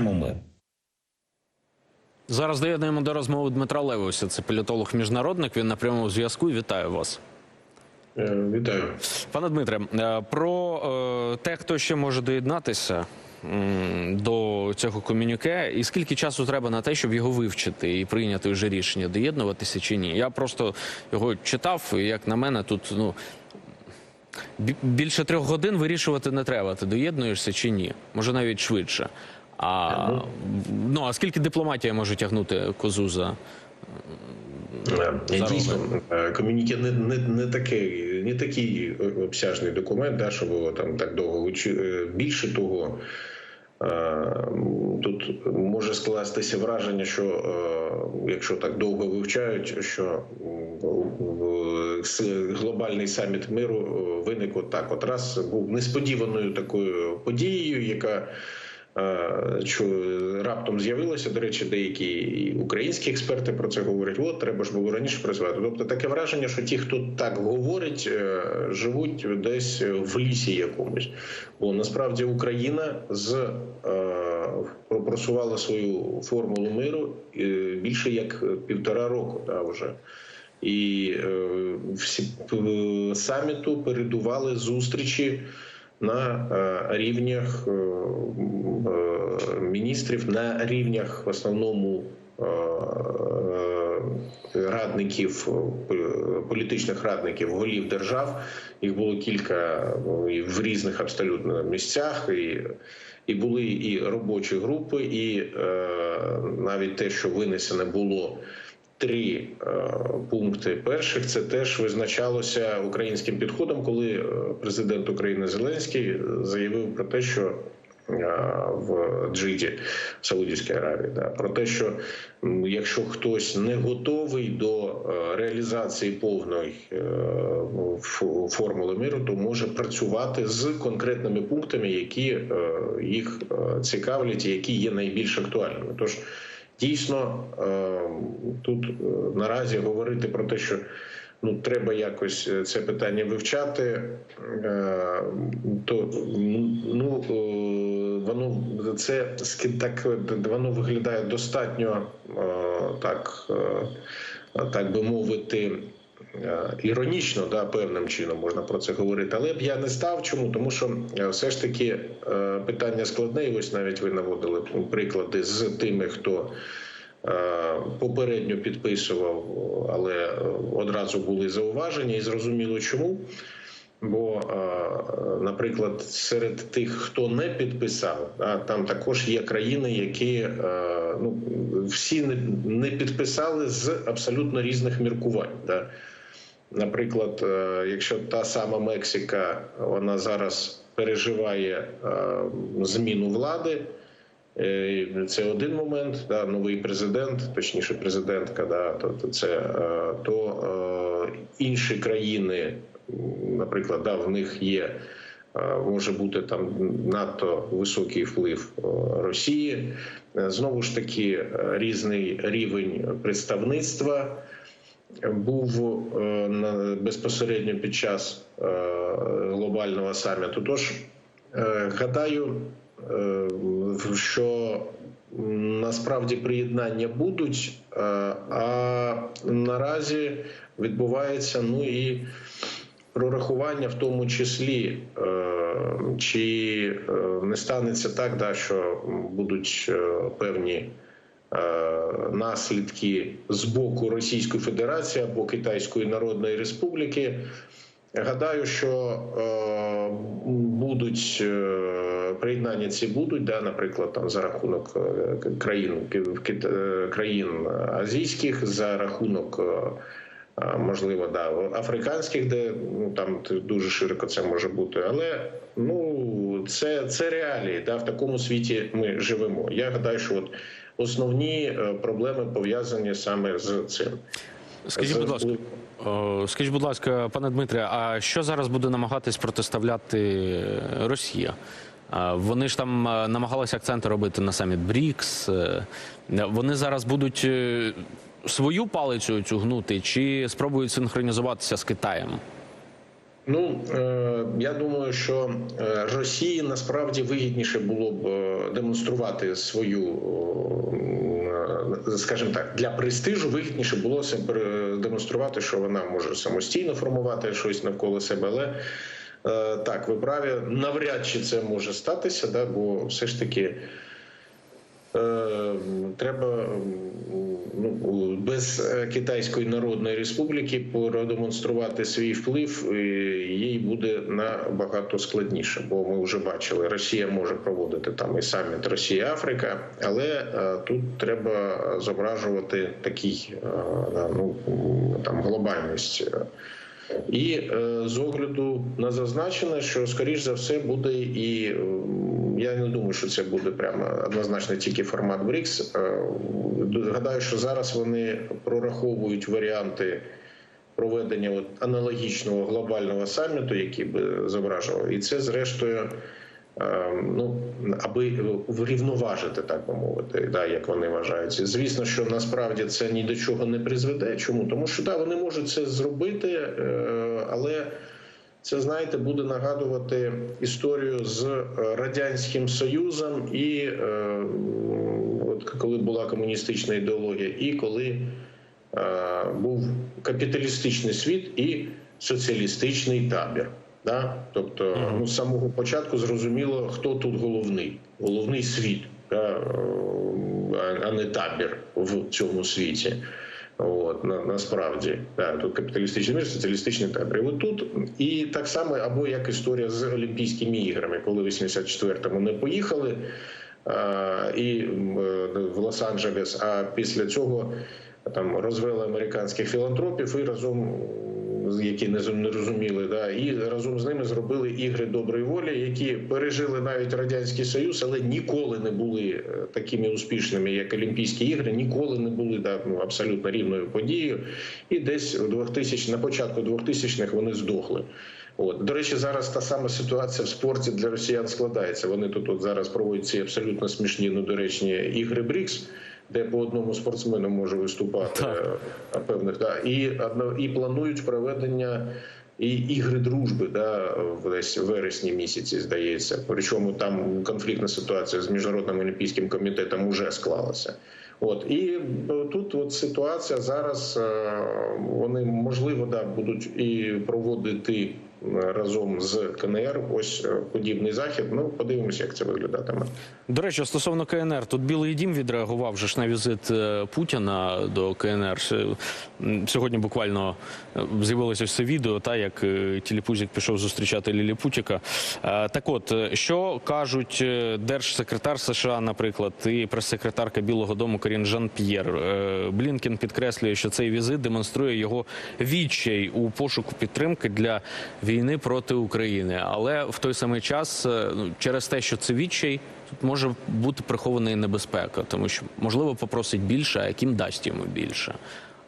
мир. Зараз доєднуємо до розмови Дмитра Левося. Це політолог-міжнародник. Він на прямому зв'язку. Вітаю вас. Е, Вітаю. Пане Дмитре, е, про е, те, хто ще може доєднатися до цього комюніке, і скільки часу треба на те, щоб його вивчити і прийняти вже рішення, доєднуватися чи ні. Я просто його читав, і як на мене, тут ну. Більше трьох годин вирішувати не треба. Ти доєднуєшся чи ні? Може навіть швидше. А ну. а скільки дипломатія може тягнути козу за Е, Дійсно, е, комюніке не, не, не такий, не такий обсяжний документ, да, щоб його там так довго. Е, Більше того, тут може скластися враження, що якщо так довго вивчають, що глобальний саміт миру виник от так. От. Раз був несподіваною такою подією, яка що раптом з'явилося. До речі, деякі українські експерти про це говорять. От треба ж було раніше працювати. Тобто таке враження, що ті, хто так говорить, е, живуть десь в лісі якомусь. Бо насправді Україна з е, просувала свою формулу миру е, більше як півтора року. Да, вже. І е, всі саміту передували зустрічі на е, рівнях е, е, міністрів, на рівнях в основному радників, політичних радників, голів держав. Їх було кілька в різних абсолютно місцях. І і були і робочі групи, і навіть те, що винесене було три е, пункти. Перших це теж визначалося українським підходом, коли е, президент України Зеленський заявив про те, що е, в Джиді, Саудівській Аравії, да, про те, що якщо хтось не готовий до е, реалізації повної е, формули миру, то може працювати з конкретними пунктами, які е, їх е, цікавлять, які є найбільш актуальними. Тож Дійсно, е, тут е, наразі говорити про те, що ну треба якось е, це питання вивчати, то ну воно це так воно виглядає достатньо так, так би мовити. Е, Іронічно, да, певним чином можна про це говорити, але б я не став. Чому? Тому що е, все ж таки е, питання складне, і ось навіть ви наводили приклади з тими, хто попередньо підписував, але одразу були зауваження, і зрозуміло чому. Бо, наприклад, серед тих, хто не підписав, да, там також є країни, які ну всі не підписали з абсолютно різних міркувань. Наприклад, е, якщо та сама Мексика, вона зараз переживає е, зміну влади. Е, Це один момент, да, новий президент, точніше, президентка, да, то, це то інші країни, наприклад, да, в них є. Може бути там надто високий вплив Росії. Знову ж таки, різний рівень представництва був е, безпосередньо під час е, глобального саміту. Тож е, гадаю, що насправді приєднання будуть, а наразі відбувається ну і прорахування, в тому числі, чи не станеться так, да, що будуть певні наслідки з боку Російської Федерації або Китайської Народної Республіки. Гадаю, що е, будуть е, приєднання ці будуть, да, наприклад, там за рахунок е, країн е, країн азійських, за рахунок. е, Можливо, да, африканських, де ну там дуже широко це може бути, але ну це, це реалії. Да, в такому світі ми живемо. Я гадаю, що от основні е, проблеми пов'язані саме з цим. Скажіть, будь ласка, скажіть, будь ласка, пане Дмитре, а що зараз буде намагатись протиставляти Росія? Вони ж там е, намагалися акценти робити на саміт БРІКС. Е, Вони зараз будуть свою палицю цю гнути чи спробують синхронізуватися з Китаєм? Ну е, я думаю, що е, Росії насправді вигідніше було б е, демонструвати свою, скажімо так, для престижу вигідніше було демонструвати, що вона може самостійно формувати щось навколо себе, але так, ви праві, навряд чи це може статися, да, бо все ж таки. Треба ну, без е, Китайської Народної Республіки продемонструвати свій вплив їй буде набагато складніше, бо ми вже бачили, Росія може проводити там і саміт Росія Африка, але е, тут треба зображувати такий е, ну там глобальність. І е, з огляду на зазначене, що скоріш за все буде і я не думаю, що це буде прямо однозначно тільки формат БРІКС. Е, гадаю, що зараз вони прораховують варіанти проведення от аналогічного глобального саміту, який би зображував, і це зрештою. Е, Ну, аби врівноважити, так би мовити, да, як вони вважають. Звісно, що насправді це ні до чого не призведе. Чому? Тому що да, вони можуть це зробити, е, але це, знаєте, буде нагадувати історію з е, Радянським Союзом, і е, от коли була комуністична ідеологія, і коли був капіталістичний світ і соціалістичний табір. Да? Тобто, ну, з самого початку зрозуміло, хто тут головний. Головний світ, да? е, а- не табір в цьому світі. От на, насправді да, тут капіталістичний мір, соціалістичний табір. І от тут і так само, або як історія з Олімпійськими іграми, коли в 84-му не поїхали а, і е, в Лос-Анджелес, а після цього там розвели американських філантропів і разом які не не розуміли, да, і разом з ними зробили ігри доброї волі, які пережили навіть радянський союз, але ніколи не були е, такими успішними, як Олімпійські ігри, ніколи не були да, ну, абсолютно рівною подією. І десь у 2000, на початку 2000-х вони здохли. От до речі, зараз та сама ситуація в спорті для росіян складається. Вони тут от зараз проводять ці абсолютно смішні, недоречні ігри Брікс. Де по одному спортсмену може виступати Так. е, певних да і і планують проведення і ігри дружби, да в десь в вересні місяці здається. Причому там конфліктна ситуація з міжнародним олімпійським комітетом уже склалася. От і е, тут от ситуація зараз. е, Вони можливо да будуть і проводити разом з КНР ось е, подібний захід. Ну подивимося, як це виглядатиме. До речі, стосовно КНР, тут Білий Дім відреагував вже ж на візит е, Путіна до КНР. Сьогодні буквально е, з'явилося це відео, та як е, Тіліпузік пішов зустрічати Лілі Путіка. Е, Так от, е, що кажуть е, держсекретар США, наприклад, і прес-секретарка Білого Дому Карін Жан П'єр. Е, Блінкен підкреслює, що цей візит демонструє його відчай у пошуку підтримки для війни проти України. Але в той самий час, е, ну, через те, що це відчай, тут може бути прихована і небезпека, тому що можливо попросить більше, а яким дасть йому більше.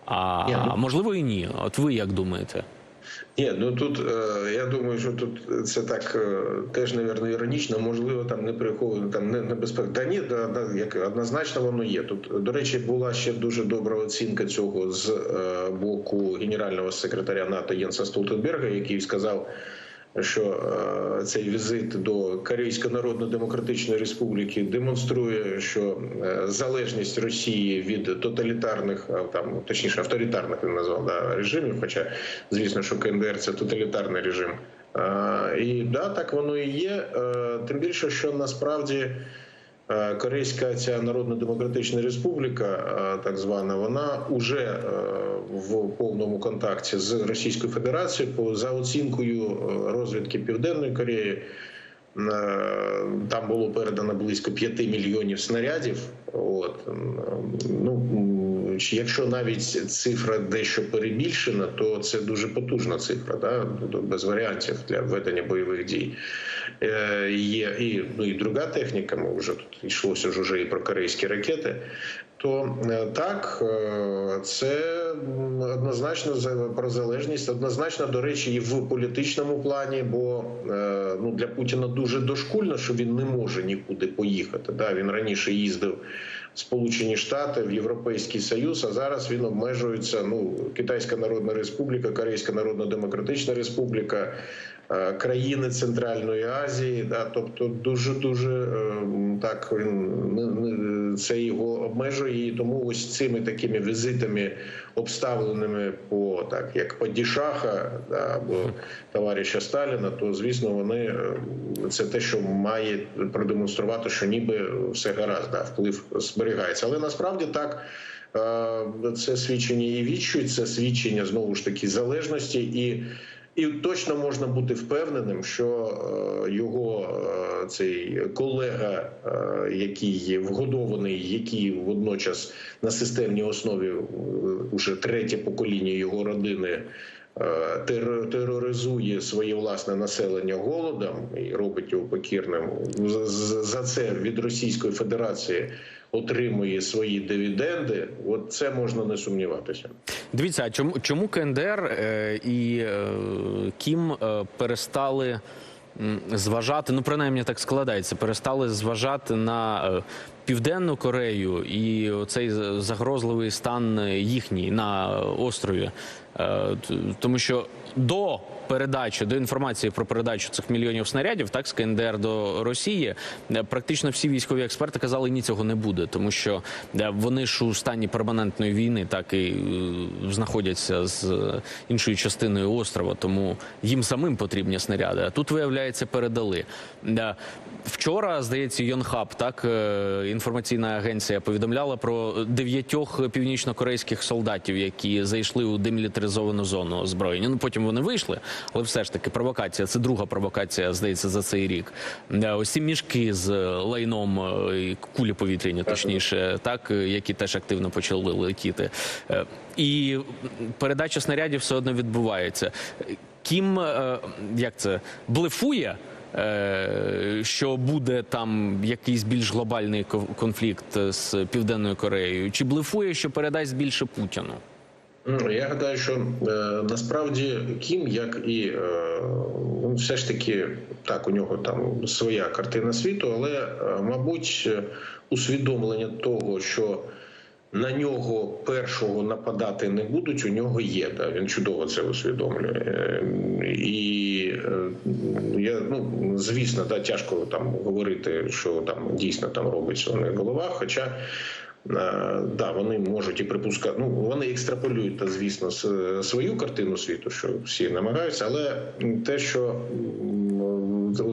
А можливо і ні. От ви як думаєте? Ні, ну тут е, я думаю, що тут це так е, теж навірно іронічно, можливо, там не приховано там не небезпека. Та ні, як однозначно воно є. Тут до речі, була ще дуже добра оцінка цього з е, боку генерального секретаря НАТО Єнса Столтенберга, який сказав. Що е, цей візит до Корейської Народно-Демократичної Республіки демонструє, що е, залежність Росії від тоталітарних, там точніше авторитарних він назвав да, режимів, хоча звісно, що КНДР це тоталітарний режим. Е, І да, так воно і є. Е, Тим більше, що насправді. Е, Корейська ця Народно-Демократична Республіка, е, так звана, вона уже е, в повному контакті з Російською Федерацією по за оцінкою розвідки Південної Кореї. Там було передано близько 5 мільйонів снарядів. От ну якщо навіть цифра дещо перебільшена, то це дуже потужна цифра, да? Без варіантів для ведення бойових дій. Е, Є і ну і друга техніка. Ми вже тут йшлося ж уже і про корейські ракети. То е, так, е, це однозначно про залежність, однозначно, до речі, і в політичному плані, бо ну, для Путіна дуже дошкульно, що він не може нікуди поїхати. Да? Він раніше їздив в Сполучені Штати, в Європейський Союз, а зараз він обмежується. Ну, Китайська Народна Республіка, Корейська Народна Демократична Республіка. Е, Країни Центральної Азії, да, тобто дуже дуже так не- не- це його обмежує, і тому ось цими такими візитами, обставленими по так як падішаха да, або товариша Сталіна, то звісно вони е, це те, що має продемонструвати, що ніби все гаразд, да, вплив зберігається, але насправді так. е, Це свідчення і відчують, це свідчення знову ж таки залежності і. І точно можна бути впевненим, що е, його е, цей колега, е, який вгодований, який водночас на системній основі вже третє покоління його родини. Е, тер- Тероризує своє власне населення голодом і робить його покірним. За це від Російської Федерації отримує свої дивіденди. От це можна не сумніватися. Дивіться, а чому чому КНДР е, і е, Кім перестали зважати? Ну, принаймні так складається, перестали зважати на Південну Корею і цей загрозливий стан їхній на острові, тому що до передачі до інформації про передачу цих мільйонів снарядів, так з КНДР до Росії, е, практично всі військові експерти казали, ні, цього не буде, тому що е, вони ж у стані перманентної війни, так і е, знаходяться з іншою частиною острова, тому їм самим потрібні снаряди. А тут виявляється, передали. Вчора, здається, Йонхаб, так інформаційна агенція повідомляла про дев'ятьох північнокорейських солдатів, які зайшли у демілітаризовану зону озброєння. Ну потім вони вийшли, але все ж таки провокація. Це друга провокація, здається, за цей рік. Е, Ось ці мішки з лайном е, кулі повітряні, точніше, так е, які теж активно почали летіти. Е, І передача снарядів все одно відбувається. Кім е, як це блефує? е, Що буде там якийсь більш глобальний конфлікт з Південною Кореєю? Чи блефує, що передасть більше Путіну? Я гадаю, що е, насправді Кім, як і е, ну, все ж таки так, у нього там своя картина світу, але, е, мабуть, усвідомлення того, що на нього першого нападати не будуть, у нього є. Да, він чудово це усвідомлює. І я ну звісно, да, тяжко там говорити, що там дійсно там робиться у них в головах. Хоча Да, вони можуть і припускати. Ну вони екстраполюють, та звісно, свою картину світу, що всі намагаються, але те, що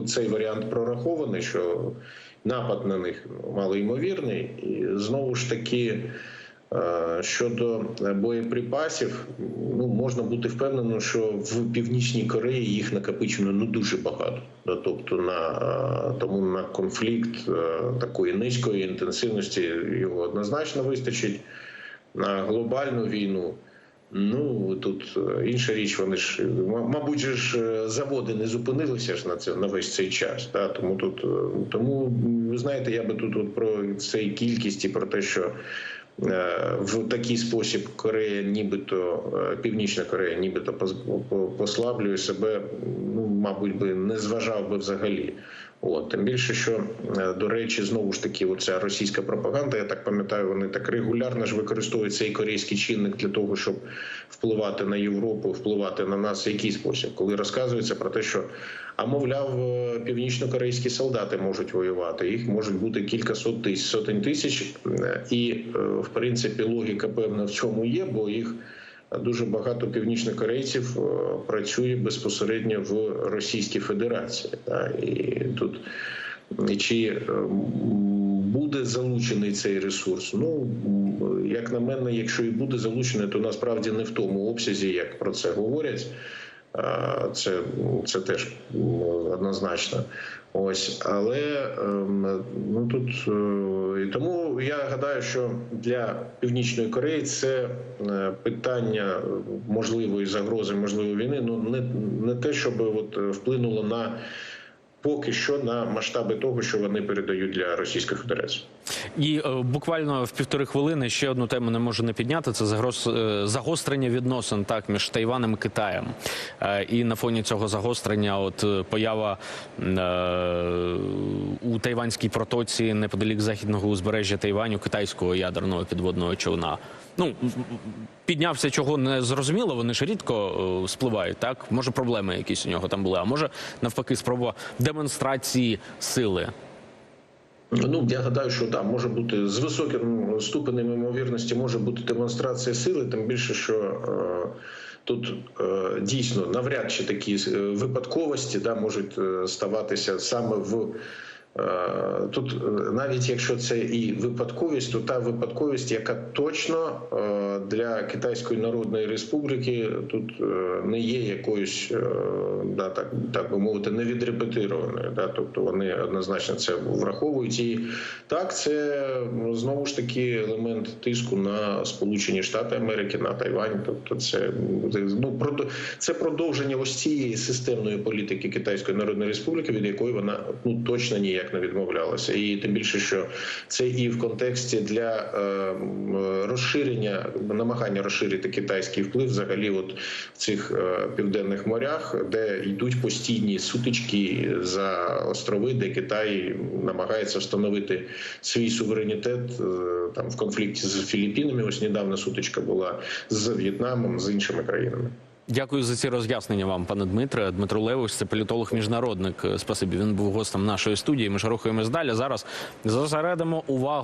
цей варіант прорахований, що напад на них малоймовірний, і знову ж таки. Е, Щодо боєприпасів, ну можна бути впевненим, що в північній Кореї їх накопичено ну дуже багато. Тобто на е, тому на конфлікт е, такої низької інтенсивності його однозначно вистачить на глобальну війну. Ну тут е, інша річ, вони ж мабуть, ж е, заводи не зупинилися ж на це на весь цей час. Да? Тому тут е, тому ви знаєте, я би тут от про цей кількість і про те, що е, в такий спосіб Корея, нібито е, Північна Корея, нібито послаблює себе. Ну мабуть, би не зважав би взагалі. От тим більше, що е, до речі, знову ж таки, оця російська пропаганда, я так пам'ятаю, вони так регулярно ж використовують цей корейський чинник для того, щоб впливати на Європу, впливати на нас в який спосіб, коли розказується про те, що а мовляв, е, північно-корейські солдати можуть воювати. Їх можуть бути кілька сот тисяч сотень тисяч, Е, і в принципі логіка певна в цьому є, бо їх дуже багато північнокорейців е, працює безпосередньо в Російській Федерації. І тут чи е, буде залучений цей ресурс? Ну як на мене, якщо і буде залучений, то насправді не в тому обсязі, як про це говорять. Це, це теж однозначно. Ось, але ем, ну тут е, і тому я гадаю, що для північної Кореї це е, питання можливої загрози, можливої війни. Ну не, не те, щоб от е, вплинуло на поки що на масштаби того, що вони передають для Російської Федерації. І е, буквально в півтори хвилини ще одну тему не можу не підняти. Це загроз, е, загострення відносин так між Тайванем і Китаєм. Е, і на фоні цього загострення, от е, поява е, у Тайванській протоці неподалік західного узбережжя Тайваню китайського ядерного підводного човна. Ну піднявся чого не зрозуміло. Вони ж рідко е, спливають. Так може проблеми якісь у нього там були. А може навпаки, спроба демонстрації сили. Ну я гадаю, що да, може бути з високим ступенем ймовірності, може бути демонстрація сили, тим більше, що е, тут е, дійсно навряд чи такі е, випадковості да, можуть е, ставатися саме в. Е, Тут е, навіть якщо це і випадковість, то та випадковість, яка точно е, для Китайської Народної Республіки тут не є якоюсь да, так, так би мовити, невідрепетированою. Да, тобто вони однозначно це враховують. І так, це ну, знову ж таки елемент тиску на Сполучені Штати Америки, на Тайвань. Тобто, це ну це продовження ось цієї системної політики Китайської Народної Республіки, від якої вона ну точно ніяк не відмовлялася, і тим більше, що це і в контексті для е, розширення намагання розширити китайський вплив взагалі, от в цих е, південних морях, де йдуть постійні сутички за острови, де Китай намагається встановити свій суверенітет е, там в конфлікті з Філіппінами. Ось недавно сутичка була з В'єтнамом, з іншими країнами. Дякую за ці роз'яснення вам, пане Дмитре. Дмитро Левич, це політолог-міжнародник. Спасибі. Він був гостем нашої студії. Ми ж рухаємось далі. Зараз зосередимо увагу.